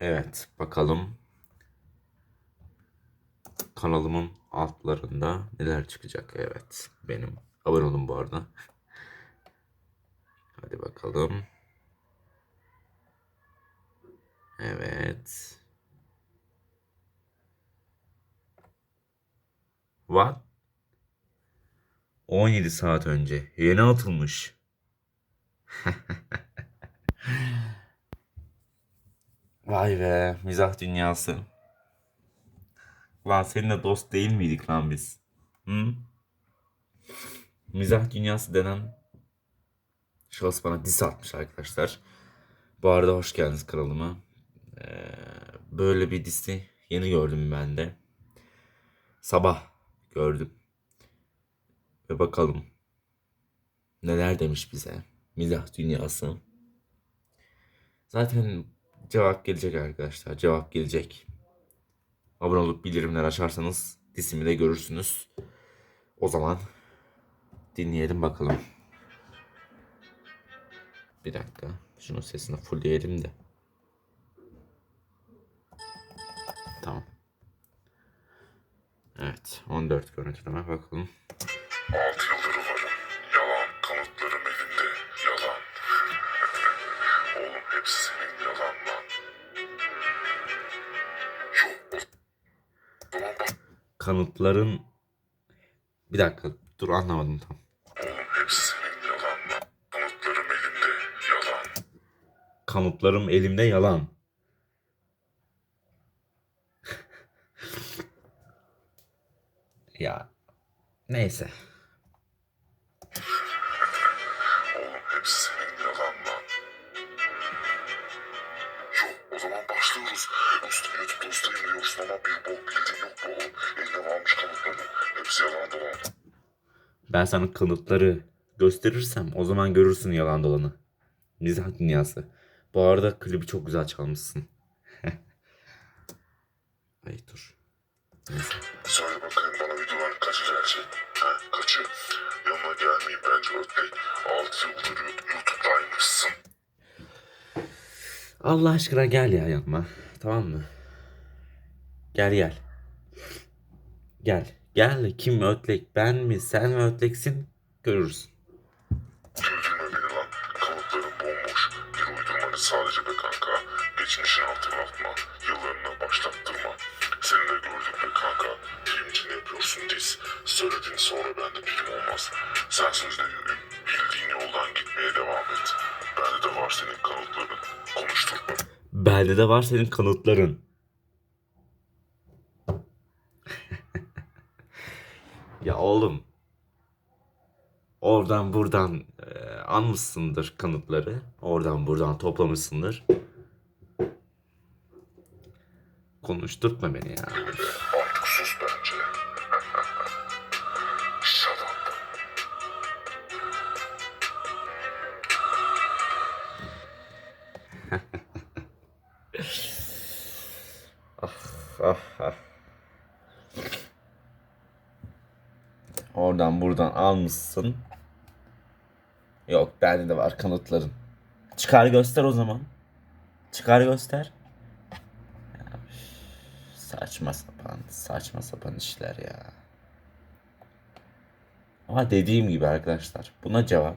Evet bakalım. Kanalımın altlarında neler çıkacak. Evet benim. Abone olun bu arada. Hadi bakalım. Evet. What? 17 saat önce. Yeni atılmış. Vay be mizah dünyası. Lan seninle dost değil miydik lan biz? Hı? Mizah dünyası denen şahıs bana diss atmış arkadaşlar. Bu arada hoş geldiniz kanalıma. Ee, böyle bir dissi yeni gördüm ben de. Sabah gördüm. Ve bakalım neler demiş bize mizah dünyası. Zaten cevap gelecek arkadaşlar. Cevap gelecek. Abone olup bildirimler açarsanız dizimi de görürsünüz. O zaman dinleyelim bakalım. Bir dakika. Şunun sesini fullleyelim de. Tamam. Evet. 14 görüntüleme bakalım. Kanıtların... Bir dakika. Dur anlamadım tam. Kanıtlarım elimde yalan. ya neyse. Zaman başlıyoruz. Usta YouTube'da ustayım diyorsun ama bir bok bildiğin yok bu oğlum. Eline varmış kanıtların. Hepsi yalan dolan. Ben sana kanıtları gösterirsem o zaman görürsün yalan dolanı. Mizah dünyası. Bu arada klibi çok güzel çalmışsın. Ay dur. Neyse. Söyle bakayım bana videoların kaçı gerçek? Ha, kaçı? Yanına gelmeyeyim bence Ötley. Altı yıldır YouTube'daymışsın. Allah aşkına gel ya yanıma. Tamam mı? Gel gel. Gel. Gel. Kim ötlek? Ben mi? Sen mi ötleksin? Uydurmacı sadece be kanka. Geçmişini hatırlatma. Yıllarına başlattırma. Seni de gördük be kanka. Film için yapıyorsun diz. Söylediğin sonra bende film olmaz. Sen sözde yürü. Bildiğin yoldan gitmeye devam et. Bende de var senin kanıtların. Konuşturma. Bende de var senin kanıtların. ya oğlum. Oradan buradan e, almışsındır kanıtları. Oradan buradan toplamışsındır. Konuşturtma beni ya. Oradan buradan almışsın. Yok bende de var kanıtların. Çıkar göster o zaman. Çıkar göster. Ya, saçma sapan, saçma sapan işler ya. Ama dediğim gibi arkadaşlar buna cevap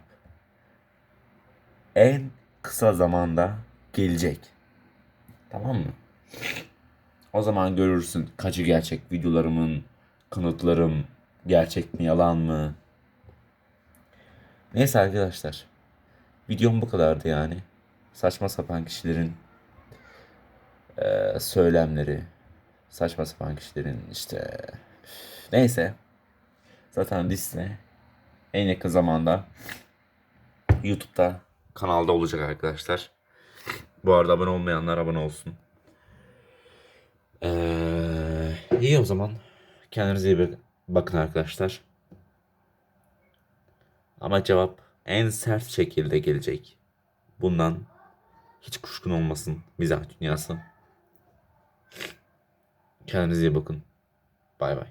en kısa zamanda gelecek. Tamam mı? O zaman görürsün kaçı gerçek videolarımın, kanıtlarım gerçek mi yalan mı? Neyse arkadaşlar. Videom bu kadardı yani. Saçma sapan kişilerin eee, söylemleri, saçma sapan kişilerin işte neyse. Zaten liste en yakın zamanda YouTube'da kanalda olacak arkadaşlar. Bu arada abone olmayanlar abone olsun. Ee, iyi o zaman. Kendinize iyi bak- bakın arkadaşlar. Ama cevap en sert şekilde gelecek. Bundan hiç kuşkun olmasın mizah dünyası. Kendinize iyi bakın. Bay bay.